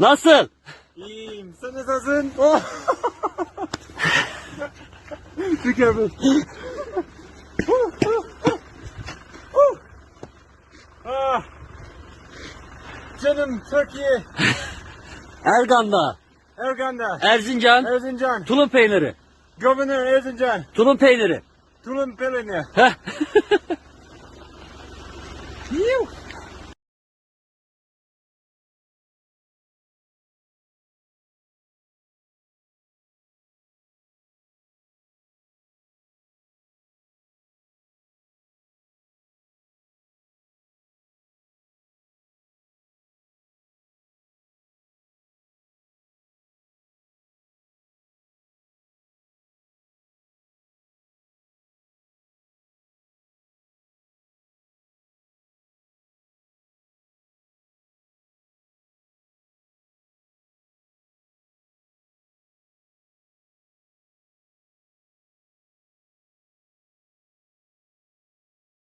Nasıl? İyiyim. Sen nasılsın? Oh. Mükemmel. ah. Canım Türkiye. Ergan'da, Ergan'da. Erzincan, Erzincan. tulum peyniri. Governor Erzincan. Tulum peyniri. Tulum peyniri.